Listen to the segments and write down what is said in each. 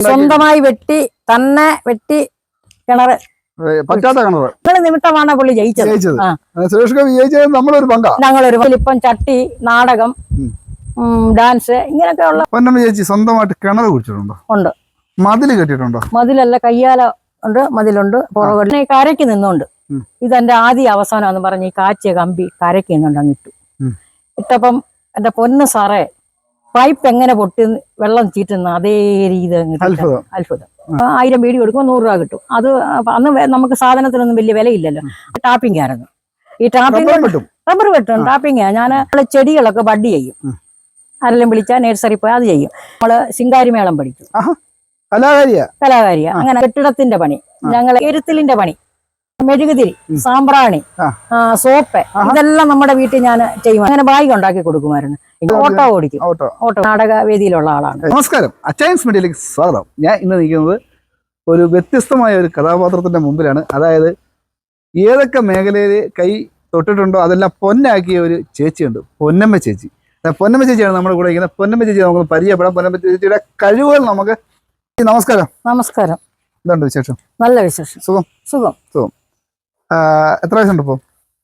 സ്വന്തമായി വെട്ടി തന്നെ വെട്ടി കിണറ്. പറ്റാത്ത നിമിത്തമാണ് പുള്ളി ജയിച്ചത്. ജയിച്ചത്. ആ. ഏ, സുരേഷ് ഗോപി ജയിച്ചത് നമ്മളൊരു പങ്കാ? ഞങ്ങളൊരു ഇപ്പം ചട്ടി നാടകം ഡാൻസ് ഇങ്ങനെയൊക്കെ ഉള്ള പൊന്നമ്മ ചേച്ചി സ്വന്തമായിട്ട് കിണർ കുടിച്ചിട്ടുണ്ടോ ഉണ്ട്. മതിൽ കെട്ടിയിട്ടുണ്ടോ? മതിലല്ല കയ്യാല ഉണ്ട് മതിലുണ്ട് പുറകെ കരയ്ക്ക് നിന്നുണ്ട്. ഇതെന്റെ ആദ്യ അവസാനം എന്ന് പറഞ്ഞ് ഈ കാച്ചിയ കമ്പി കരയ്ക്ക് നിന്നുണ്ട് അങ്ങ് ഇട്ടു. ഉം. ഇട്ടപ്പം എന്റെ പൊന്ന് സാറേ പൈപ്പ് എങ്ങനെ പൊട്ടി വെള്ളം ചീറ്റുന്ന അതേ രീതി അത്ഭുതം. അത്ഭുതം. ആയിരം വീടി കൊടുക്കുമ്പോൾ നൂറ് രൂപ കിട്ടും. അത് അന്ന് നമുക്ക് സാധനത്തിനൊന്നും വലിയ വിലയില്ലല്ലോ. ടാപ്പിംഗ് ആയിരുന്നു. ഈ ടാപ്പിംഗ് റബ്ബർ വെട്ടും ടാപ്പിംഗ് ഞാൻ ചെടികളൊക്കെ ബഡ് ചെയ്യും. ആരെല്ലാം വിളിച്ചാൽ നഴ്സറി പോയി അത് ചെയ്യും. നമ്മൾ ശിങ്കാരി മേളം പഠിക്കും കലാകാരിയാ. കലാകാരിയ. അങ്ങനെ കെട്ടിടത്തിന്റെ പണി. ഞങ്ങൾ എരുത്തിലിന്റെ പണി. മെഴുകുതിരി സാമ്പ്രാണി സോപ്പ് ഇതെല്ലാം നമ്മുടെ വീട്ടിൽ ഞാൻ ചെയ്യും അങ്ങനെ ബാഗ് ഉണ്ടാക്കി കൊടുക്കുമായിരുന്നു. ഓട്ടോ ഓടിക്കും. ഓട്ടോ. നാടക വേദിയിലുള്ള ആളാണ്. നമസ്കാരം. അച്ചയൻസ് മീഡിയയിലേക്ക് സ്വാഗതം. ഞാൻ ഇന്ന് നിൽക്കുന്നത് ഒരു വ്യത്യസ്തമായ ഒരു കഥാപാത്രത്തിന്റെ മുമ്പിലാണ്. അതായത് ഏതൊക്കെ മേഖലയിൽ കൈ തൊട്ടിട്ടുണ്ടോ അതെല്ലാം പൊന്നാക്കിയ ഒരു ചേച്ചിയുണ്ട്. പൊന്നമ്മ ചേച്ചി. പൊന്നമ്മ ചേച്ചിയാണ് നമ്മുടെ കൂടെ ഇരിക്കുന്നത്. പൊന്നമ്മ ചേച്ചി നമുക്ക് പരിചയപ്പെടാം. പൊന്നമ്മ ചേച്ചിയുടെ കഴിവുകൾ നമുക്ക്. നമസ്കാരം. നമസ്കാരം. എന്തുണ്ട് വിശേഷം? നല്ല വിശേഷം. സുഖം? സുഖം. ആ, എത്ര വയസ്സുണ്ട് ഇപ്പൊ?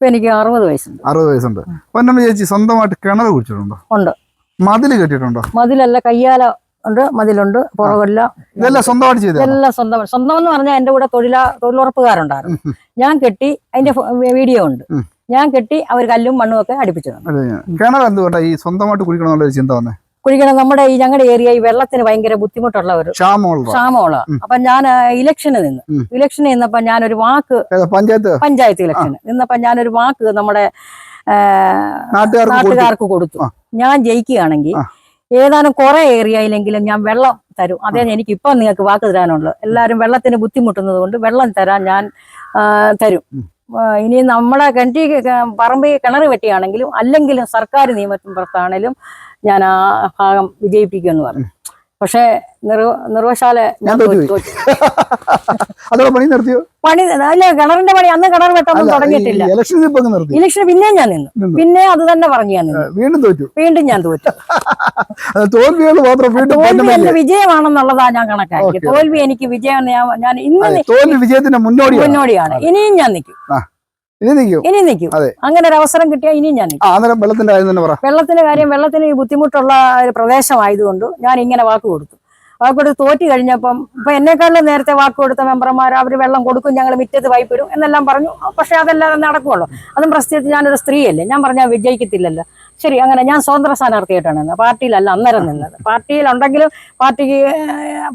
എനിക്ക് അറുപത് വയസ്സുണ്ട്. അറുപത് വയസ്സുണ്ട്. പൊന്നമ്മ ചേച്ചി സ്വന്തമായിട്ട് കിണർ കുടിച്ചിട്ടുണ്ടോ ഉണ്ട്. മതിൽ കെട്ടിയിട്ടുണ്ടോ? മതിലല്ല കയ്യാല ഉണ്ട് മതിലുണ്ട് പുറകില്ല. ഇതെല്ലാം സ്വന്തമായിട്ട് ചെയ്തത് ഇതെല്ലാം സ്വന്തം സ്വന്തം എന്ന് പറഞ്ഞാൽ എന്റെ കൂടെ തൊഴിലാ തൊഴിലുറപ്പുകാരുണ്ടായിരുന്നു. ഞാൻ കെട്ടി അതിന്റെ വീഡിയോ ഉണ്ട്. ഞാൻ കെട്ടി അവർ കല്ലും മണ്ണും ഒക്കെ അടുപ്പിച്ചു തന്നു കിണർ എന്തുകൊണ്ടാണ് ഈ സ്വന്തമായിട്ട് കുടിക്കണമെന്നുള്ള ചിന്ത വന്നേ? കുടിക്കണം നമ്മുടെ ഈ ഞങ്ങളുടെ ഏരിയ ഈ വെള്ളത്തിന് ഭയങ്കര ബുദ്ധിമുട്ടുള്ള ഒരു ക്ഷാമമുള്ള അപ്പൊ ഞാൻ ഇലക്ഷന് നിന്ന്. ഇലക്ഷന് നിന്നപ്പോ ഞാനൊരു വാക്ക് പഞ്ചായത്ത്? പഞ്ചായത്ത് ഇലക്ഷന് നിന്നപ്പോ ഞാനൊരു വാക്ക് നമ്മുടെ നാട്ടുകാർക്ക് കൊടുത്തു. ഞാൻ ജയിക്കുകയാണെങ്കിൽ. ഏതാനും കുറെ ഏരിയയിലെങ്കിലും ഞാൻ വെള്ളം തരും. അതേ എനിക്ക് ഇപ്പൊ നിങ്ങൾക്ക് വാക്ക് തരാനുള്ളൂ. എല്ലാവരും വെള്ളത്തിന് ബുദ്ധിമുട്ടുന്നത് കൊണ്ട് വെള്ളം തരാൻ ഞാൻ തരും. ഇനി നമ്മളെ കിണറ്റി പറമ്പ് കിണർ വെട്ടിയാണെങ്കിലും അല്ലെങ്കിലും സർക്കാർ നിയമത്തിന് പുറത്താണേലും ഞാൻ ആ ഭാഗം വിജയിപ്പിക്കുമെന്ന് പറഞ്ഞു. പക്ഷേ നിർവ നിർവശാല പണി നിർത്തിയോ? പണി അല്ല കിണറിന്റെ പണി അന്ന് കിണർ വെട്ടൊന്നും തുടങ്ങിയിട്ടില്ല. ഇലക്ഷൻ പിന്നെ ഞാൻ നിന്നു. പിന്നെ അത് തന്നെ പറഞ്ഞു ഞാൻ വീണ്ടും തോറ്റു. വീണ്ടും ഞാൻ തോറ്റു. തോൽവി എന്റെ വിജയമാണെന്നുള്ളതാ ഞാൻ കണക്കാക്കി തോൽവി എനിക്ക് വിജയം ഞാൻ ഇന്ന് തോൽവി വിജയത്തിന്റെ മുന്നോടിയാണ്. ഇനിയും ഞാൻ നിൽക്കും. ഇനി നിൽക്കും. ഇനി നിൽക്കും. അങ്ങനെ ഒരു അവസരം കിട്ടിയാൽ ഇനിയും ഞാൻ അന്നേരം വെള്ളത്തിന്റെ കാര്യം തന്നെ പറ. വെള്ളത്തിന്റെ കാര്യം വെള്ളത്തിന് ഈ ബുദ്ധിമുട്ടുള്ള ഒരു പ്രദേശമായതുകൊണ്ട് ഞാൻ ഇങ്ങനെ വാക്ക് കൊടുത്തു. വാക്ക് കൊടുത്ത് തോറ്റി കഴിഞ്ഞപ്പം ഇപ്പൊ എന്നെക്കാളും നേരത്തെ വാക്ക് കൊടുത്ത മെമ്പർമാർ അവർ വെള്ളം കൊടുക്കും ഞങ്ങൾ മിറ്റത്ത് പൈപ്പ് എന്നെല്ലാം പറഞ്ഞു. പക്ഷെ അതെല്ലാം നടക്കുമല്ലോ അതും പ്രസ്തുത ഞാനൊരു സ്ത്രീയല്ലേ. ഞാൻ പറഞ്ഞാൽ വിജയിക്കത്തില്ലല്ലോ. ശരി അങ്ങനെ ഞാൻ സ്വതന്ത്ര സ്ഥാനാർത്ഥിയായിട്ടാണ് നിന്നത്. പാർട്ടിയിലല്ല അന്നേരം നിന്നത്. പാർട്ടിയിലുണ്ടെങ്കിലും പാർട്ടിക്ക്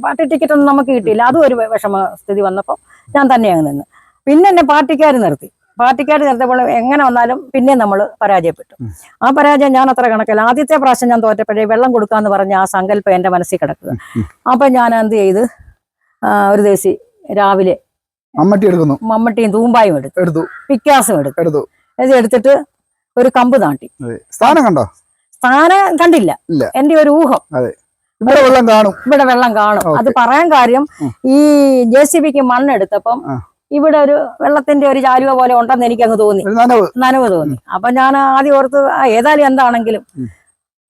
പാർട്ടി ടിക്കറ്റ് ഒന്നും നമുക്ക് കിട്ടിയില്ല. അതും ഒരു വിഷമ സ്ഥിതി വന്നപ്പോൾ ഞാൻ തന്നെയാണ് നിന്ന്. പിന്നെ എന്നെ പാർട്ടിക്കാർ നിർത്തി. പാർട്ടിക്കാർ ചേർത്തപ്പോൾ എങ്ങനെ വന്നാലും പിന്നെ നമ്മൾ പരാജയപ്പെട്ടു. ആ പരാജയം ഞാൻ അത്ര കണക്കല്ല. ആദ്യത്തെ പ്രാവശ്യം ഞാൻ തോറ്റപ്പോഴേ വെള്ളം കൊടുക്കാന്ന് പറഞ്ഞ ആ സങ്കല്പം എന്റെ മനസ്സിൽ കിടക്കുക. അപ്പൊ ഞാൻ എന്ത് ചെയ്ത്? ഒരു ദിവസം രാവിലെ മമ്മട്ടി എടുക്കുന്നു. മമ്മട്ടിയും തൂമ്പായും എടുത്തു. എടുത്തു. പിക്കാസും എടുത്തു. എടുത്തു. ഇത് എടുത്തിട്ട് ഒരു കമ്പ് താണ്ടി. സ്ഥാനം കണ്ടോ? സ്ഥാനം കണ്ടില്ല. എന്റെ ഒരു ഊഹം. ഇവിടെ വെള്ളം കാണും. ഇവിടെ വെള്ളം കാണും. അത് പറയാൻ കാര്യം ഈ ജെ സി ബിക്ക് മണ്ണെടുത്തപ്പം. ഇവിടെ ഒരു വെള്ളത്തിന്റെ ഒരു ചാലുവ പോലെ ഉണ്ടെന്ന് എനിക്ക് അങ്ങ് തോന്നി നനവ്. തോന്നി. അപ്പൊ ഞാൻ ആദ്യം ഓർത്ത് ഏതായാലും എന്താണെങ്കിലും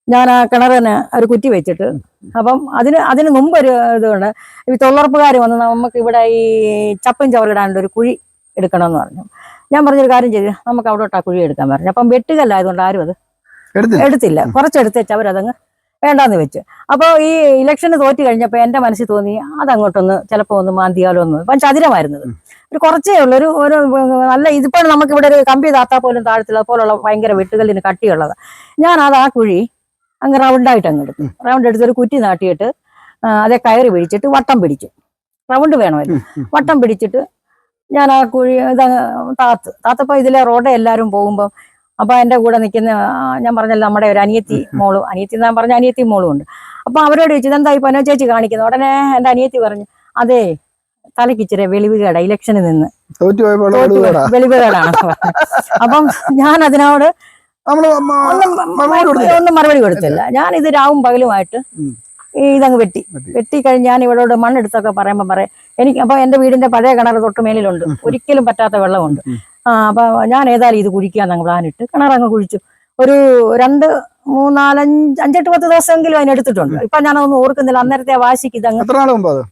ഞാൻ ആ കിണറിന് ഒരു കുറ്റി വെച്ചിട്ട് അപ്പം അതിന് അതിന് മുമ്പ് ഒരു ഇതുകൊണ്ട് ഈ തൊഴിലുറപ്പുകാർ വന്ന് നമുക്ക് ഇവിടെ ഈ ചപ്പും ചവറിടാണ്ട് ഒരു കുഴി എടുക്കണമെന്ന് പറഞ്ഞു. ഞാൻ പറഞ്ഞൊരു കാര്യം ചെയ്തു. നമുക്ക് അവിടോട്ട് ആ കുഴി എടുക്കാൻ പറഞ്ഞു. അപ്പം വെട്ടുകല്ലായതുകൊണ്ട് ആരും അത് എടുത്തില്ല. എടുത്തില്ല. കുറച്ചെടുത്ത് വെച്ച് അവരതങ്ങ് വേണ്ടാന്ന് വെച്ച്. അപ്പോൾ ഈ ഇലക്ഷന് തോറ്റ് കഴിഞ്ഞപ്പോൾ എന്റെ മനസ്സിൽ തോന്നി അതങ്ങോട്ടൊന്ന് ചിലപ്പോൾ ഒന്ന് മാന്തിയാലോ ഒന്ന് ഇപ്പം ചതുരമായിരുന്നത്. ഒരു കുറച്ചേ ഉള്ളൂ. ഒരു ഒരു നല്ല ഇതിപ്പോൾ നമുക്ക് ഇവിടെ ഒരു കമ്പി താത്താ പോലും താഴത്തില്ല. പോലുള്ള ഭയങ്കര വെട്ടുകല്ലിന് കട്ടിയുള്ളത്. ഞാൻ അത് ആ കുഴി അങ്ങ് റൗണ്ടായിട്ട് അങ്ങ് എടുത്തു. റൗണ്ട് എടുത്ത് ഒരു കുറ്റി നാട്ടിയിട്ട് അതേ കയറി പിടിച്ചിട്ട് വട്ടം പിടിച്ചു. റൗണ്ട് വേണമല്ലോ വട്ടം പിടിച്ചിട്ട് ഞാൻ ആ കുഴി ഇതങ്ങ് താത്ത്. താത്തപ്പോൾ ഇതിലെ റോഡ് എല്ലാവരും പോകുമ്പോൾ അപ്പൊ എന്റെ കൂടെ നിൽക്കുന്ന ഞാൻ പറഞ്ഞല്ലോ നമ്മുടെ ഒരു അനിയത്തി മോളും അനിയത്തി ഞാൻ പറഞ്ഞ അനിയത്തി മോളും ഉണ്ട്. അപ്പൊ അവരോട് ചോദിച്ചു എന്താ ഈ പനോ ചേച്ചി കാണിക്കുന്നത്? ഉടനെ എന്റെ അനിയത്തി പറഞ്ഞു അതെ തലയ്ക്ക് ഇച്ചിരി വെളിവുകേട ഇലക്ഷനിൽ നിന്ന്. വെളിവ്. വെളിവുകേടാണ് അപ്പം ഞാൻ അതിനോട് ഒന്നും മറുപടി കൊടുത്തില്ല. ഞാൻ ഇത് രാവും പകലുമായിട്ട് ഇതങ്ങ് വെട്ടി. വെട്ടി. കഴിഞ്ഞ് ഞാൻ ഇവളോട് മണ്ണെടുത്തൊക്കെ പറയുമ്പോൾ പറയാം എനിക്ക് അപ്പൊ എന്റെ വീടിന്റെ പഴയ കിണർ തൊട്ട് മേലിലുണ്ട്. ഒരിക്കലും പറ്റാത്ത വെള്ളമുണ്ട്. ആ അപ്പൊ ഞാൻ ഏതായാലും ഇത് ഇട്ട് കിണർ അങ്ങ് കുഴിച്ചു. ഒരു രണ്ട് മൂന്നാലഞ്ച് അഞ്ചെട്ട് പത്ത് ദിവസമെങ്കിലും അതിനെടുത്തിട്ടുണ്ട് ഇപ്പൊ ഞാനൊന്നും ഓർക്കുന്നില്ല. അന്നേരത്തെ വാശിക്ക് ഇതങ്ങ്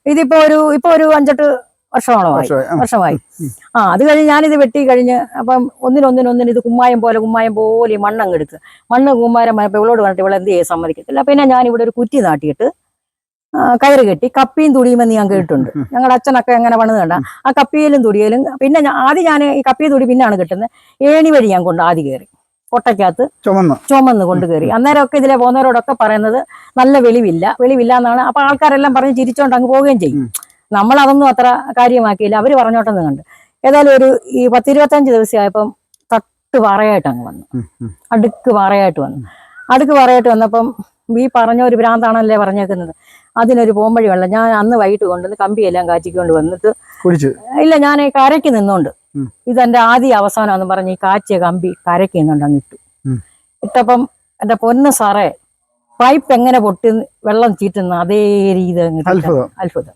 ഇതിപ്പോ ഒരു ഇപ്പൊ ഒരു അഞ്ചെട്ട് വർഷമാണോ വർഷമായി. ആ. അത് കഴിഞ്ഞ് ഞാനിത് വെട്ടി കഴിഞ്ഞ് അപ്പം ഒന്നിനൊന്നിനൊന്നിന് ഇത് കുമ്മായം പോലെ കുമ്മായം പോലെ മണ്ണങ്ങ് എടുക്കുക മണ്ണ് കുമ്മാരം ഇവളോട് പറഞ്ഞിട്ട് ഇവളെ എന്ത് ചെയ്യാൻ സമ്മതിക്കത്തില്ല. പിന്നെ ഞാൻ ഇവിടെ ഒരു കുറ്റി നാട്ടിയിട്ട് കയറ് കെട്ടി കപ്പിയും തുടിയുമെന്ന് ഞാൻ കേട്ടിട്ടുണ്ട്. ഞങ്ങളുടെ അച്ഛനൊക്കെ എങ്ങനെ പണിത് കണ്ട. ആ കപ്പിയിലും തുടിയിലും പിന്നെ ആദ്യം ഞാൻ ഈ കപ്പി തുടി പിന്നാണ് കിട്ടുന്നത്. ഏണി വഴി ഞാൻ കൊണ്ട് ആദ്യം കയറി കൊട്ടയ്ക്കകത്ത് ചുമന്ന്. ചുമന്ന് കൊണ്ട് കയറി അന്നേരമൊക്കെ ഇതിലെ പോകുന്നവരോടൊക്കെ പറയുന്നത് നല്ല വെളിവില്ല. വെളിവില്ല എന്നാണ് അപ്പൊ ആൾക്കാരെല്ലാം പറഞ്ഞ് ചിരിച്ചോണ്ട് അങ്ങ് പോവുകയും ചെയ്യും. നമ്മൾ അതൊന്നും അത്ര കാര്യമാക്കിയില്ല. അവർ പറഞ്ഞോട്ടെന്ന് കണ്ട്. ഏതായാലും ഒരു ഈ പത്തിരുപത്തഞ്ച് ദിവസമായപ്പം തട്ട് പാറയായിട്ട് അങ്ങ് വന്നു. അടുക്ക് പാറയായിട്ട് വന്നു. അടുക്ക് പാറയായിട്ട് വന്നപ്പം ഈ പറഞ്ഞ ഒരു ഭ്രാന്താണല്ലേ പറഞ്ഞേക്കുന്നത്. അതിനൊരു പോംവഴി വെള്ളം ഞാൻ അന്ന് വൈകിട്ട് കൊണ്ടുവന്ന് കമ്പിയെല്ലാം കാച്ചിക്കൊണ്ട് വന്നിട്ട് കുടിച്ച്? ഇല്ല ഞാൻ ഈ കരയ്ക്ക് നിന്നോണ്ട് ഉം. ഇതെന്റെ ആദ്യ അവസാനം പറഞ്ഞ് ഈ കാച്ചിയ കമ്പി കരയ്ക്ക് നിന്നോണ്ട് അങ്ങ് ഇട്ടു. ഇട്ടപ്പം എന്റെ പൊന്ന സാറേ പൈപ്പ് എങ്ങനെ പൊട്ടി വെള്ളം ചീറ്റുന്ന അതേ രീതി. അത്ഭുതം.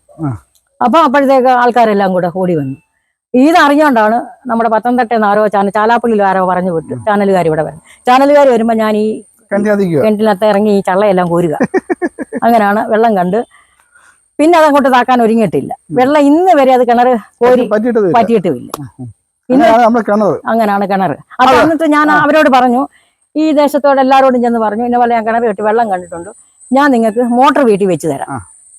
അപ്പൊ അപ്പോഴത്തേക്ക് ആൾക്കാരെല്ലാം കൂടെ ഓടി വന്നു. ഇതറിഞ്ഞോണ്ടാണ് നമ്മുടെ പത്തനംതിട്ടയിൽ നിന്ന് ആരോ ചാനൽ ചാലാപ്പള്ളിയിൽ ആരോ പറഞ്ഞു വിട്ടു. ചാനലുകാർ ഇവിടെ വരും ചാനലുകാർ വരുമ്പോൾ ഞാൻ ഈ കിണറ്റിനകത്ത് ഇറങ്ങി ഈ ചള്ളയെല്ലാം കോരുക. അങ്ങനെയാണ് വെള്ളം കണ്ട് പിന്നെ അതങ്ങോട്ട് താക്കാൻ ഒരുങ്ങിയിട്ടില്ല. വെള്ളം ഇന്ന് വരെ അത് കിണർ കോരി പറ്റിയിട്ടില്ല പറ്റിയിട്ടുമില്ല അങ്ങനെയാണ് കിണർ അപ്പൊ എന്നിട്ട് ഞാൻ അവരോട് പറഞ്ഞു ഈ ദേശത്തോട് എല്ലാവരോടും ചെന്ന് പറഞ്ഞു ഇന്ന പോലെ ഞാൻ കിണർ കെട്ടി വെള്ളം കണ്ടിട്ടുണ്ട്. ഞാൻ നിങ്ങൾക്ക് മോട്ടോർ വീട്ടിൽ വെച്ച് തരാം.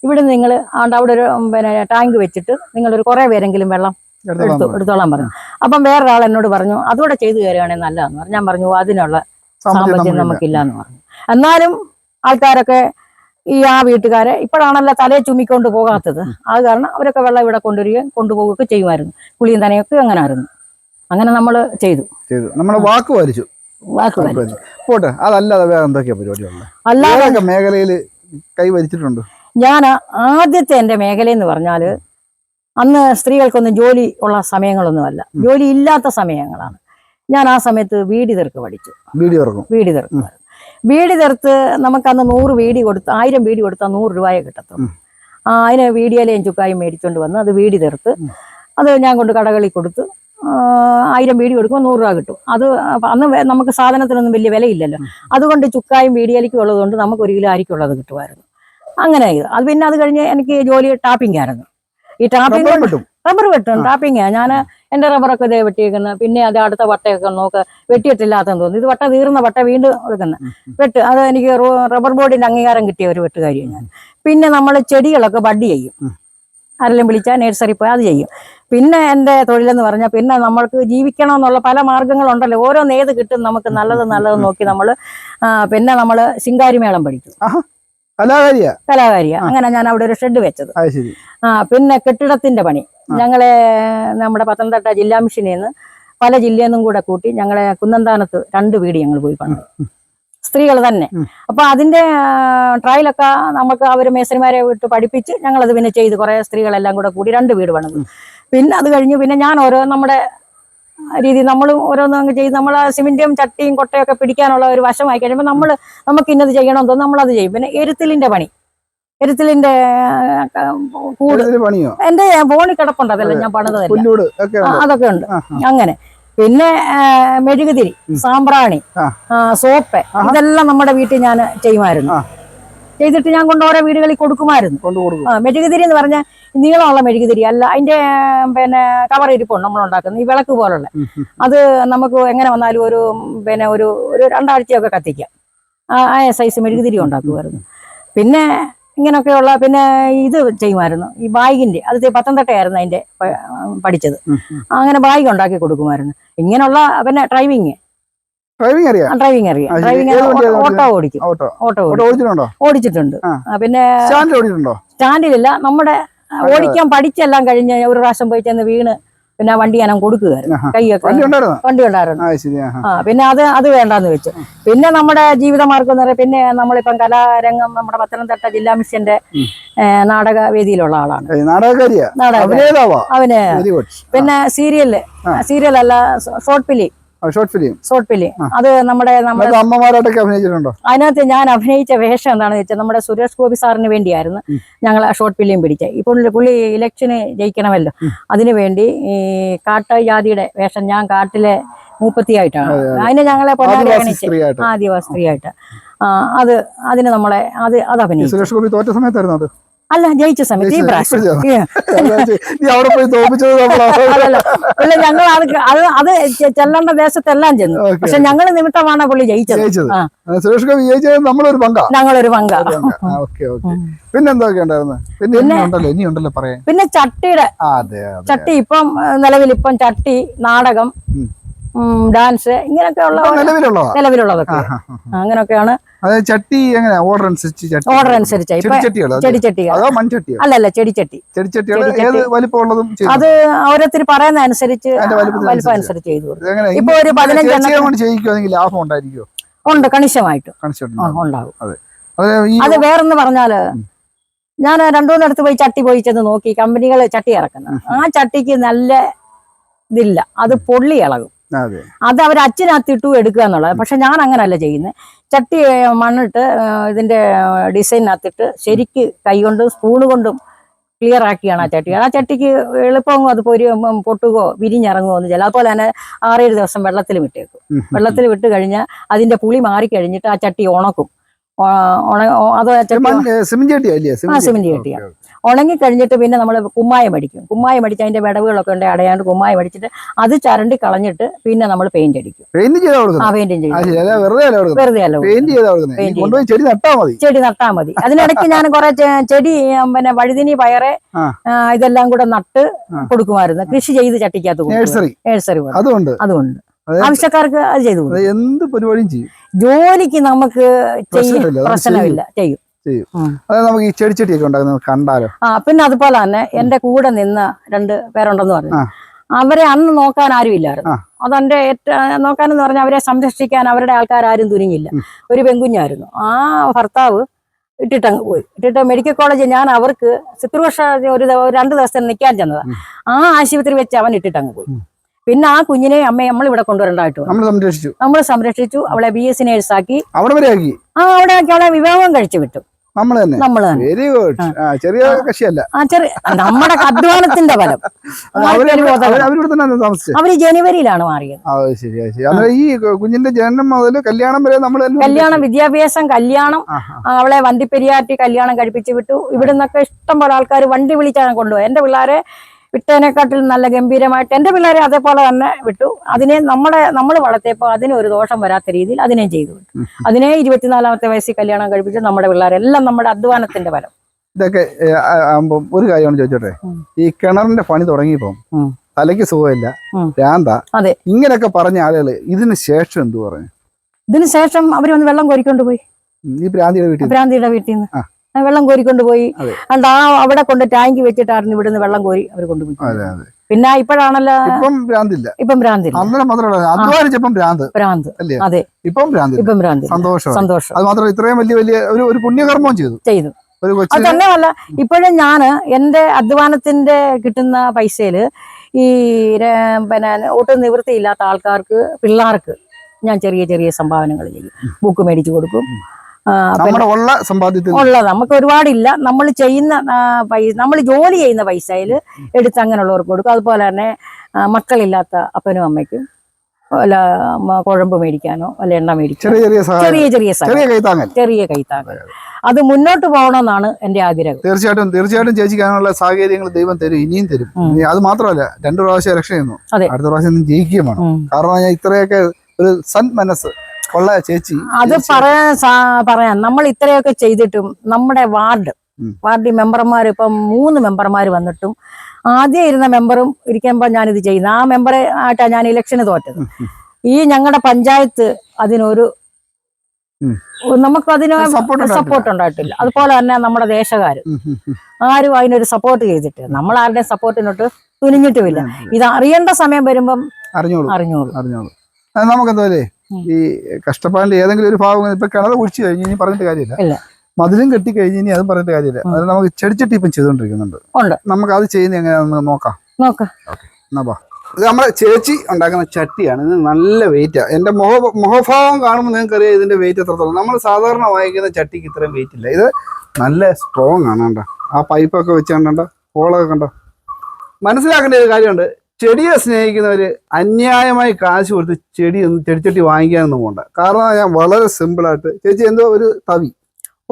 ഇവിടെ നിങ്ങൾ ആണ്ട് അവിടെ ഒരു പിന്നെ ടാങ്ക് വെച്ചിട്ട് നിങ്ങളൊരു ഒരു കുറെ പേരെങ്കിലും വെള്ളം എടുത്തു. എടുത്തോളാൻ പറഞ്ഞു. അപ്പം വേറൊരാൾ എന്നോട് പറഞ്ഞു അതുകൂടെ ചെയ്തു കയറുകയാണെങ്കിൽ നല്ലതെന്ന് പറഞ്ഞു. ഞാൻ പറഞ്ഞു അതിനുള്ള സാമ്പത്തികം നമുക്കില്ല. എന്ന് പറഞ്ഞു. എന്നാലും ആൾക്കാരൊക്കെ ഈ ആ വീട്ടുകാരെ ഇപ്പോഴാണല്ലോ തലയെ ചുമിക്കൊണ്ട് പോകാത്തത്. അത് കാരണം അവരൊക്കെ വെള്ളം ഇവിടെ കൊണ്ടുവരികയും കൊണ്ടുപോവുകയൊക്കെ ചെയ്യുമായിരുന്നു. കുളിയും തനയൊക്കെ അങ്ങനെ ആയിരുന്നു അങ്ങനെ നമ്മൾ ചെയ്തു. ചെയ്തു. നമ്മളെ വാക്ക് പാലിച്ചു. വാക്ക്. പോട്ടെ അതല്ലാതെ വേറെ എന്തൊക്കെയാ പരിപാടികളുള്ളത് അല്ലാതെ ഏതൊക്കെ മേഖലയിൽ കൈ വലിച്ചിട്ടുണ്ട്? ഞാൻ ആദ്യത്തെ എന്റെ മേഖല എന്ന് പറഞ്ഞാൽ അന്ന് സ്ത്രീകൾക്കൊന്നും ജോലി ഉള്ള സമയങ്ങളൊന്നുമല്ല. ജോലി ഇല്ലാത്ത സമയങ്ങളാണ്. ഞാൻ ആ സമയത്ത് വീടി തെർക്ക് പഠിച്ചു. വീടി തെർക്കും വീടി തെർക്ക് വീടി തെർത്ത് നമുക്കന്ന് നൂറ് വീടി കൊടുത്ത് ആയിരം വീടി കൊടുത്താൽ നൂറ് രൂപയെ കിട്ടത്തുള്ളൂ. ആ അതിന് വീടിയിലയും ചുക്കായും മേടിച്ചുകൊണ്ട് വന്ന് അത് വീടി തെർത്ത് അത് ഞാൻ കൊണ്ട് കടകളിൽ കൊടുത്ത് ആയിരം വീടി കൊടുക്കുമ്പോൾ നൂറ് രൂപ കിട്ടും. അത് അന്ന് നമുക്ക് സാധനത്തിനൊന്നും വലിയ വിലയില്ലല്ലോ. അതുകൊണ്ട് ചുക്കായും വീടിയലിക്കും ഉള്ളതുകൊണ്ട് നമുക്ക് ഒരു കിലോ അരിക്കുള്ളത് കിട്ടുമായിരുന്നു. അങ്ങനെ ഇത്. അത് പിന്നെ അത് കഴിഞ്ഞ് എനിക്ക് ജോലി ടാപ്പിംഗ് ആയിരുന്നു. ഈ ടാപ്പിംഗ് റബ്ബർ വെട്ടും. ടാപ്പിംഗ് ഞാൻ എന്റെ റബ്ബറൊക്കെ ഇതേ വെട്ടിയേക്കുന്നത് പിന്നെ അത് അടുത്ത വട്ടയൊക്കെ നോക്ക്. വെട്ടിയിട്ടില്ലാത്തെന്ന് തോന്നുന്നു. ഇത് വട്ട തീർന്ന വട്ട വീണ്ടും എടുക്കുന്നത് വെട്ട്. അത് എനിക്ക് റബ്ബർ ബോർഡിന്റെ അംഗീകാരം കിട്ടിയ ഒരു വെട്ടുകാരിയാണ് ഞാൻ. പിന്നെ നമ്മൾ ചെടികളൊക്കെ ബഡ് ചെയ്യും. ആരെല്ലാം വിളിച്ചാൽ നഴ്സറി പോയി അത് ചെയ്യും. പിന്നെ എന്റെ തൊഴിലെന്ന് പറഞ്ഞാൽ പിന്നെ നമ്മൾക്ക് ജീവിക്കണമെന്നുള്ള പല മാർഗങ്ങളുണ്ടല്ലോ. ഓരോന്ന് ഏത് കിട്ടും നമുക്ക് നല്ലത് നല്ലത് നോക്കി നമ്മൾ പിന്നെ നമ്മൾ ശിങ്കാരിമേളം പഠിച്ചു കലാകാരിയാ? കലാകാരിയ. അങ്ങനെ ഞാൻ അവിടെ ഒരു ഷെഡ് വെച്ചത്. ആ പിന്നെ കെട്ടിടത്തിന്റെ പണി. ഞങ്ങളെ നമ്മുടെ പത്തനംതിട്ട ജില്ലാ മിഷനിൽ നിന്ന് പല ജില്ലയിൽ നിന്നും കൂടെ കൂട്ടി ഞങ്ങളെ കുന്നന്താനത്ത് രണ്ട് വീട് ഞങ്ങൾ പോയി പണി സ്ത്രീകൾ തന്നെ. അപ്പൊ അതിന്റെ ട്രയലൊക്കെ നമുക്ക് അവർ മേസരിമാരെ വിട്ട് പഠിപ്പിച്ച് ഞങ്ങളത് പിന്നെ ചെയ്ത് കുറെ സ്ത്രീകളെല്ലാം കൂടെ കൂടി രണ്ട് വീട് പണിതു. പിന്നെ അത് കഴിഞ്ഞു. പിന്നെ ഞാൻ ഓരോ നമ്മുടെ രീതി നമ്മളും ഓരോന്നും അങ്ങ് ചെയ്ത് നമ്മൾ ആ സിമെന്റും ചട്ടിയും കൊട്ടയൊക്കെ പിടിക്കാനുള്ള ഒരു വശമായി കഴിയുമ്പോൾ നമ്മൾ നമുക്ക് ഇന്നത് ചെയ്യണമെന്ന് തോന്നുന്നു നമ്മളത് ചെയ്യും. പിന്നെ എരുത്തിലിന്റെ പണി. എരുത്തിലിന്റെ കൂട്. എന്റെ ഫോണിൽ കിടപ്പുണ്ട്. അതല്ല ഞാൻ പണിതല്ല ഉണ്ട്. അതൊക്കെ ഉണ്ട്. അങ്ങനെ. പിന്നെ മെഴുകുതിരി സാമ്പ്രാണി സോപ്പ് ഇതെല്ലാം നമ്മുടെ വീട്ടിൽ ഞാൻ ചെയ്യുമായിരുന്നു. ചെയ്തിട്ട് ഞാൻ കൊണ്ട് ഓരോ വീടുകളിൽ കൊടുക്കുമായിരുന്നു. ആ, മെഴുകുതിരി എന്ന് പറഞ്ഞാൽ നീളമുള്ള മെഴുകുതിരി അല്ല അതിന്റെ പിന്നെ കവർ ഇരിപ്പുണ്ട് നമ്മൾ ഉണ്ടാക്കുന്നത് ഈ വിളക്ക് പോലുള്ള. അത് നമുക്ക് എങ്ങനെ വന്നാലും ഒരു പിന്നെ ഒരു ഒരു രണ്ടാഴ്ചയൊക്കെ കത്തിക്കാം. ആ സൈസ് മെഴുകുതിരി ഉണ്ടാക്കുമായിരുന്നു. പിന്നെ ഇങ്ങനെയൊക്കെയുള്ള പിന്നെ ഇത് ചെയ്യുമായിരുന്നു. ഈ ബാഗിന്റെ അത് പത്തനംതിട്ടയായിരുന്നു അതിന്റെ പഠിച്ചത്. അങ്ങനെ ബാഗ് ഉണ്ടാക്കി കൊടുക്കുമായിരുന്നു. ഇങ്ങനെയുള്ള പിന്നെ ഡ്രൈവിങ് ഡ്രൈവിംഗ് അറിയാം. ഡ്രൈവിംഗ് അറിയാം. ഡ്രൈവിംഗ് ഓട്ടോ ഓടിക്കും. ഓട്ടോ. ഓട്ടോ ഓടിച്ചിട്ടുണ്ടോ? ഓടിച്ചിട്ടുണ്ട്. പിന്നെ സ്റ്റാൻഡിൽ ഓടിച്ചിട്ടുണ്ടോ? സ്റ്റാൻഡിലില്ല. നമ്മുടെ ഓടിക്കാൻ പഠിച്ചെല്ലാം കഴിഞ്ഞ് ഒരു പ്രാവശ്യം പോയി ചെന്ന് വീണ് പിന്നെ വണ്ടി ഞാൻ കൊടുക്കുകയായിരുന്നു. കൈയൊക്കെ വണ്ടി ഉണ്ടായിരുന്നോ? ആ പിന്നെ അത് അത് വേണ്ടെന്ന് വെച്ചു. പിന്നെ നമ്മുടെ ജീവിതമാർഗം എന്ന് പറയുന്നത് പിന്നെ നമ്മളിപ്പം കലാരംഗം നമ്മുടെ പത്തനംതിട്ട ജില്ലാ മിഷന്റെ നാടക വേദിയിലുള്ള നാടകവേദിയിലുള്ള ആളാണ്. നാടക പിന്നെ serial സീരിയലല്ല short film. Short film short film അത് നമ്മുടെ നമ്മുടെ എന്നിട്ട് അമ്മമാരായിട്ടൊക്കെ അഭിനയിച്ചിട്ടുണ്ടോ? അതിനകത്ത് ഞാൻ അഭിനയിച്ച വേഷം എന്താണെന്ന് വെച്ചാൽ നമ്മുടെ സുരേഷ് ഗോപി സാറിന് വേണ്ടിയായിരുന്നു ഞങ്ങൾ ആ ഷോർട്ട് ഫിലിം പിടിച്ചത്. ഇപ്പോൾ പുള്ളി ഇലക്ഷന് ജയിക്കണമല്ലോ. അതിനുവേണ്ടി ഈ കാട്ടുജാതിയുടെ വേഷം ഞാൻ കാട്ടിലെ മൂപ്പത്തിയായിട്ടാണ്. അതിന് ഞങ്ങളെ പൊന്നാടി ആദിവാസി കാണിച്ച് സ്ത്രീയായിട്ട്. ആദിവാസി സ്ത്രീയായിട്ട്. അത് അതിന് നമ്മളെ അത് അത് അഭിനയിച്ചു. സുരേഷ് ഗോപി തോറ്റ സമയത്തായിരുന്നു അത്? അല്ല ജയിച്ച സമയത്ത് ഈ പ്രാവശ്യം. ഞങ്ങൾ അത് അത് ചെല്ലേണ്ട ദേശത്തെല്ലാം ചെന്നു. പക്ഷെ ഞങ്ങൾ നിമിത്തമാണ് പുള്ളി ജയിച്ചത്. സുരേഷ് ഗോപി നമ്മളൊരു പങ്ക. ഞങ്ങളൊരു പങ്ക. പിന്നെ എന്തൊക്കെ ഉണ്ടായിരുന്നു? പിന്നെ ഇനി ഉണ്ടല്ലോ ഇനി ഉണ്ടല്ലോ പറയാൻ. പിന്നെ ചട്ടിയുടെ ചട്ടി ഇപ്പം നിലവിൽ ഇപ്പം ചട്ടി നാടകം ഡാൻസ് ഇങ്ങനെയൊക്കെ ഉള്ള ഇപ്പൊ നിലവിലുള്ളതാ. നിലവിലുള്ളതൊക്കെ. അങ്ങനെയൊക്കെയാണ്. ചട്ടി എങ്ങനെയാ ഓർഡർ അനുസരിച്ച് ഓർഡർ അനുസരിച്ച്. ചെടിച്ചട്ടികൾ അല്ലല്ല ചെടിച്ചട്ടി. ചെടിച്ചട്ടികൾ അത് ഓരോരുത്തർ പറയുന്ന അനുസരിച്ച് വലിപ്പം അനുസരിച്ച്. ചെയ്തു ഇപ്പൊ ഒരു പതിനഞ്ചെണ്ണം ലാഭം ഉണ്ടായിരിക്കുമോ ഉണ്ട് കണിശമായിട്ട്. ഉണ്ടാവും. അത്. വേറെന്ന് പറഞ്ഞാൽ ഞാൻ രണ്ടുമൂന്നിടത്ത് പോയി ചട്ടി പോയി ചെന്ന് നോക്കി കമ്പനികൾ ചട്ടി ഇറക്കുന്നത് ആ ചട്ടിക്ക് നല്ല ഇതില്ല. അത് പൊള്ളി ഇളകും. അതെ. അവർ അച്ചിനകത്തിട്ടു എടുക്കുക എന്നുള്ളത്. പക്ഷെ ഞാൻ അങ്ങനല്ല ചെയ്യുന്നത്. ചട്ടി മണ്ണിട്ട് ഇതിന്റെ ഡിസൈനകത്തിട്ട് ശരിക്ക് കൈകൊണ്ടും സ്പൂണ് കൊണ്ടും ക്ലിയർ ആക്കിയാണ് ആ ചട്ടി. ആ ചട്ടിക്ക് എളുപ്പമോ അത് പൊരി പൊട്ടുകോ പൊട്ടുകയോ വിരിഞ്ഞിറങ്ങുകയോ ഒന്നും ചെയ്യില്ല. അതുപോലെ തന്നെ ആറേഴ് ദിവസം വെള്ളത്തിൽ വിട്ടേക്കും. വെള്ളത്തിൽ വിട്ട് കഴിഞ്ഞാൽ അതിന്റെ പുളി മാറി കഴിഞ്ഞിട്ട് ആ ചട്ടി ഉണക്കും. സിമെന്റ് ചട്ടിയാ ഉണങ്ങി കഴിഞ്ഞിട്ട് പിന്നെ നമ്മൾ കുമ്മായം അടിക്കും. കുമ്മായം അടിച്ച് അതിന്റെ വിടവുകളൊക്കെ ഉണ്ട് അടയാണ്ട് കുമ്മായം അടിച്ചിട്ട് അത് ചരണ്ടി കളഞ്ഞിട്ട് പിന്നെ നമ്മൾ പെയിന്റ് അടിക്കും. ആ പെയിന്റും ചെയ്യും. വെറുതെ അല്ല ചെടി നട്ടാ മതി. അതിനിടയ്ക്ക് ഞാൻ കുറെ ചെടി പിന്നെ വഴുതിനി പയറ് ഇതെല്ലാം കൂടെ നട്ട്. കൊടുക്കുമായിരുന്നു. കൃഷി ചെയ്ത് ചട്ടിക്കകത്ത് നഴ്സറി നഴ്സറി അതുകൊണ്ട് അതുകൊണ്ട് അതെ. ആവശ്യക്കാർക്ക് അത് ചെയ്തു എന്ത് പരിപാടിയും ചെയ്യും. ജോലിക്ക് നമുക്ക് പ്രശ്നമില്ല ചെയ്യും. ചെയ്യും. അത് നമുക്ക് ഈ ചെടിച്ചെടിയൊക്കെ ഉണ്ടാക്കുന്നത് കണ്ടാലോ? ആ പിന്നെ അതുപോലെ തന്നെ എന്റെ കൂടെ നിന്ന് രണ്ട് പേരുണ്ടെന്ന് പറഞ്ഞു. അവരെ അന്ന് നോക്കാൻ ആരും ഇല്ലായിരുന്നു അതെന്റെ ഏറ്റവും നോക്കാനെന്ന് പറഞ്ഞാൽ അവരെ സംരക്ഷിക്കാൻ അവരുടെ ആൾക്കാരും തുനിഞ്ഞില്ല. ഒരു പെങ്കുഞ്ഞായിരുന്നു ആ ഭർത്താവ് ഇട്ടിട്ടങ്ങ് പോയി. ഇട്ടിട്ട് മെഡിക്കൽ കോളേജ് ഞാൻ അവർക്ക് ശുശ്രൂഷ ഒരു രണ്ടു ദിവസത്തിന് നിൽക്കാൻ ചെന്നതാ. ആ ആശുപത്രി വെച്ച് അവൻ ഇട്ടിട്ടങ്ങ് പോയി. പിന്നെ ആ കുഞ്ഞിനെ അമ്മയെ നമ്മൾ ഇവിടെ കൊണ്ടുവരണ്ടായിട്ട് നമ്മൾ സംരക്ഷിച്ചു. നമ്മൾ സംരക്ഷിച്ചു. അവളെ ബി എസ് സി ആക്കി. അവിടെ വരെ ആക്കി. ആ അവിടെ ആക്കി. അവളെ വിവാഹം കഴിച്ചു വിട്ടു. നമ്മൾ തന്നെ. നമ്മൾ തന്നെ. വെരി ഗുഡ് ചെറിയ കക്ഷിയല്ല. ആ ചെറിയ നമ്മുടെ അധ്വാനത്തിന്റെ ഫലം. അവരിവിടെ തന്നെ താമസിച്ചത്. അവർ ജനുവരിയിലാണ് മാറിയത്. അത് ശരി ശരി. അന്നേരം ഈ കുഞ്ഞിന്റെ ജനനം മുതൽ കല്യാണം വരെ നമ്മൾ കല്യാണം വിദ്യാഭ്യാസം കല്യാണം അവളെ വണ്ടിപ്പെരിയാറ്റി കല്യാണം കഴിപ്പിച്ച് വിട്ടു. ഇവിടുന്നൊക്കെ ഇഷ്ടം പോലെ ആൾക്കാർ വണ്ടി വിളിച്ചാണ് കൊണ്ടുപോയത്. എന്റെ പിള്ളേരെ വിട്ടതിനെക്കാട്ടിൽ നല്ല ഗംഭീരമായിട്ട് എന്റെ പിള്ളേരെ അതേപോലെ തന്നെ വിട്ടു. അതിനെ നമ്മളെ നമ്മൾ വളർത്തിയപ്പോൾ അതിന് ഒരു ദോഷം വരാത്ത രീതിയിൽ അതിനെ ചെയ്തു വിട്ടു. അതിനെ ഇരുപത്തിനാലാമത്തെ വയസ്സിൽ കല്യാണം കഴിപ്പിച്ചു. നമ്മുടെ പിള്ളേരെല്ലാം നമ്മുടെ അധ്വാനത്തിന്റെ ഫലം. ഇതൊക്കെ ഒരു കാര്യമാണ് ചോദിച്ചോട്ടെ? ഈ കിണറിന്റെ പണി തുടങ്ങിയപ്പോ തലയ്ക്ക് സുഖമില്ല. അതെ. ഇങ്ങനെയൊക്കെ പറഞ്ഞ ആളുകൾ ഇതിന് ശേഷം എന്തു പറഞ്ഞു? ഇതിന് ശേഷം അവർ വന്ന് വെള്ളം കോരിക്കൊണ്ട് പോയി. ഈ ഭ്രാന്തിയുടെ വീട്ടിൽ ഭ്രാന്തിയുടെ വീട്ടിൽ നിന്ന്. വെള്ളം കോരി കൊണ്ടുപോയി. അതുകൊണ്ട് ആ അവിടെ കൊണ്ട് ടാങ്ക് വെച്ചിട്ടായിരുന്നു ഇവിടുന്ന് വെള്ളം കോരി അവർ കൊണ്ടുപോയി. പിന്നെ ഇപ്പോഴാണല്ലോ ഇപ്പം ഭ്രാന്തില്ല. ഇപ്പം ഭ്രാന്തില്ല. അന്നേരം മാത്രമല്ല അധ്വാനിച്ചപ്പം ഭ്രാന്ത്. ഭ്രാന്ത്. അതെ. ഇപ്പം ഭ്രാന്തില്ല. ഇപ്പം ഭ്രാന്ത് സന്തോഷം സന്തോഷം. അത് മാത്രമല്ല ഇത്രയും വലിയ വലിയ ഒരു ഒരു പുണ്യകർമ്മം ചെയ്തു. ചെയ്തു. അത് തന്നെയല്ല ഇപ്പോഴും ഞാൻ എന്റെ അധ്വാനത്തിന്റെ കിട്ടുന്ന പൈസയിൽ ഈ പിന്നെ ഒട്ടും നിവൃത്തിയില്ലാത്ത ആൾക്കാർക്ക് പിള്ളേർക്ക് ഞാൻ ചെറിയ ചെറിയ സംഭാവനകൾ ചെയ്യും. ബുക്ക് മേടിച്ചു കൊടുക്കും. നമ്മുടെ ഉള്ള സമ്പാദ്യത്തിൽ ഉള്ള നമുക്ക് ഒരുപാടില്ല. നമ്മൾ ചെയ്യുന്ന പൈസ നമ്മൾ ജോലി ചെയ്യുന്ന പൈസയിൽ എടുത്ത് അങ്ങനെയുള്ളവർക്ക് കൊടുക്കും. അതുപോലെ തന്നെ മക്കളില്ലാത്ത അപ്പനും അമ്മയ്ക്കും അല്ല കുഴമ്പ് മേടിക്കാനോ അല്ല എണ്ണ മേടിക്കാനോ. ചെറിയ ചെറിയ ചെറിയ ചെറിയ കൈത്താങ്ങൽ. അത് മുന്നോട്ട് പോകണമെന്നാണ് എന്റെ ആഗ്രഹം. തീർച്ചയായിട്ടും തീർച്ചയായിട്ടും ചേച്ചിക്കാനുള്ള സാഹചര്യങ്ങൾ ദൈവം തരും ഇനിയും തരും. അത് മാത്രമല്ല രണ്ടു പ്രാവശ്യം ഇലക്ഷൻ ചെയ്യുന്നു. അടുത്ത പ്രാവശ്യം ജയിക്കുകയും വേണം. കാരണം ഞാൻ ഇത്രയൊക്കെ ഒരു ഉള്ള ചേച്ചി. അത് പറയാൻ പറയാൻ നമ്മൾ ഇത്രയൊക്കെ ചെയ്തിട്ടും നമ്മുടെ വാർഡ്. വാർഡ് മെമ്പർമാർ ഇപ്പം മൂന്ന് മെമ്പർമാർ വന്നിട്ടും ആദ്യം ഇരുന്ന മെമ്പറും ഇരിക്കുമ്പോൾ ഞാൻ ഇത് ചെയ്യുന്നു. ആ മെമ്പറെ ആയിട്ടാണ് ഞാൻ ഇലക്ഷന് തോറ്റത്. ഈ ഞങ്ങളുടെ പഞ്ചായത്ത് അതിനൊരു നമുക്ക് അതിന് സപ്പോർട്ട് ഉണ്ടായിട്ടില്ല. അതുപോലെ തന്നെ നമ്മുടെ ദേശക്കാർ ഉം. ആരും അതിനൊരു സപ്പോർട്ട് ചെയ്തിട്ട് നമ്മൾ ആരുടെയും സപ്പോർട്ടിനോട്ട് തുനിഞ്ഞിട്ടുമില്ല. ഇത് അറിയേണ്ട സമയം വരുമ്പം അറിഞ്ഞോളൂ. അറിഞ്ഞോളൂ. അറിഞ്ഞോളൂ. നമുക്കെന്തോ. ഈ കഷ്ടപ്പാടിന്റെ ഏതെങ്കിലും ഒരു ഭാഗം ഇപ്പൊ കിണർ കുഴിച്ചു കഴിഞ്ഞു ഇനി പറഞ്ഞിട്ട് കാര്യമില്ല. മതിലും കെട്ടി കഴിഞ്ഞ് ഇനി അതും പറഞ്ഞിട്ട് കാര്യമില്ല. അത് നമുക്ക് ചെടിച്ചട്ടി ഇപ്പം ചെയ്തുകൊണ്ടിരിക്കുന്നുണ്ട്. നമുക്ക് അത് ചെയ്യുന്ന എങ്ങനെയാണെന്ന് നോക്കാം. നോക്ക. എന്നാ. ഇത് നമ്മുടെ ചേച്ചി ഉണ്ടാക്കുന്ന ചട്ടിയാണ്. ഇത് നല്ല വെയിറ്റാണ് എന്റെ മുഖ മുഖഭാവം കാണുമ്പോൾ നിങ്ങൾക്ക് അറിയാം ഇതിന്റെ വെയിറ്റ് എത്രത്തോളം. നമ്മൾ സാധാരണ വാങ്ങിക്കുന്ന ചട്ടിക്ക് ഇത്രയും വെയിറ്റ് ഇല്ല. ഇത് നല്ല സ്ട്രോങ് ആണ് കണ്ടോ. ആ പൈപ്പൊക്കെ വെച്ച് കണ്ടോ. ഹോളൊക്കെ കണ്ടോ. മനസ്സിലാക്കേണ്ട ഒരു കാര്യമുണ്ട്. ചെടിയെ സ്നേഹിക്കുന്നവര് അന്യായമായി കാശ് കൊടുത്ത് ചെടി ഒന്ന് ചെടിച്ചട്ടി വാങ്ങിക്കാനൊന്നും പോണ്ട. കാരണം ഞാൻ വളരെ സിമ്പിളായിട്ട് ചേച്ചി എന്തോ ഒരു തവി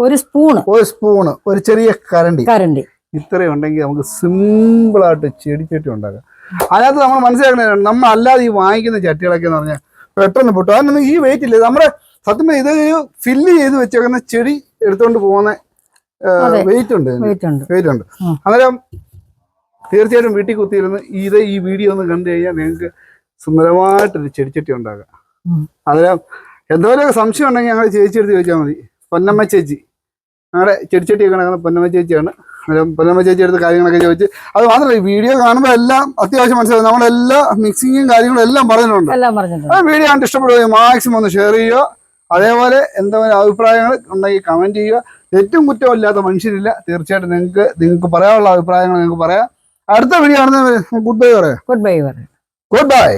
ഒരു സ്പൂണ്. ഒരു സ്പൂണ് ഒരു ചെറിയ കരണ്ടി. കരണ്ടി. ഇത്രയും ഉണ്ടെങ്കിൽ നമുക്ക് സിമ്പിളായിട്ട് ചെടിച്ചട്ടി ഉണ്ടാക്കാം. അതിനകത്ത് നമ്മൾ മനസ്സിലാക്കുന്ന നമ്മൾ അല്ലാതെ ഈ വാങ്ങിക്കുന്ന ചട്ടികളൊക്കെ എന്ന് പറഞ്ഞാൽ പെട്ടെന്ന് പൊട്ടും. അതിനൊന്നും ഈ വെയിറ്റ് ഇല്ല. നമ്മുടെ സത്യം ഇത് ഫില്ല് ചെയ്ത് വെച്ചേക്കുന്ന ചെടി എടുത്തുകൊണ്ട് പോകുന്ന വെയിറ്റ് ഉണ്ട്. വെയിറ്റ് ഉണ്ട്. അന്നേരം തീർച്ചയായിട്ടും വീട്ടിൽ കുത്തിയിരുന്ന് ഇത് ഈ വീഡിയോ ഒന്ന് കണ്ടു കഴിഞ്ഞാൽ നിങ്ങൾക്ക് സുന്ദരമായിട്ടൊരു ചെടിച്ചട്ടി ഉണ്ടാകാം അതിന് എന്തോരം സംശയം ഉണ്ടെങ്കിൽ ഞങ്ങൾ ചേച്ചി എടുത്ത് ചോദിച്ചാൽ മതി. പൊന്നമ്മ ചേച്ചി. ഞങ്ങളുടെ ചെടിച്ചട്ടിയൊക്കെ നടക്കുന്ന പൊന്നമ്മ ചേച്ചിയാണ്. പൊന്നമ്മ ചേച്ചി എടുത്ത് കാര്യങ്ങളൊക്കെ ചോദിച്ച് അത് മാത്രമല്ല ഈ വീഡിയോ കാണുമ്പോൾ എല്ലാം അത്യാവശ്യം മനസ്സിലാവും. നമ്മളെല്ലാ മിക്സിങ്ങും കാര്യങ്ങളും എല്ലാം പറഞ്ഞിട്ടുണ്ട്. എല്ലാം പറഞ്ഞിട്ടുണ്ട്. ആ വീഡിയോ കണ്ട് ഇഷ്ടപ്പെടുക മാക്സിമം ഒന്ന് ഷെയർ ചെയ്യുക. അതേപോലെ എന്തെങ്കിലും അഭിപ്രായങ്ങൾ ഉണ്ടെങ്കിൽ കമന്റ് ചെയ്യുക. ഏറ്റവും കുറ്റമില്ലാത്ത മനുഷ്യരില്ല. തീർച്ചയായിട്ടും നിങ്ങൾക്ക് നിങ്ങൾക്ക് പറയാനുള്ള അഭിപ്രായങ്ങൾ നിങ്ങൾക്ക് പറയാം. അടുത്ത വീഡിയോ ഗുഡ് ബൈ പറയാം. ഗുഡ് ബൈ പറയാം. Good bye.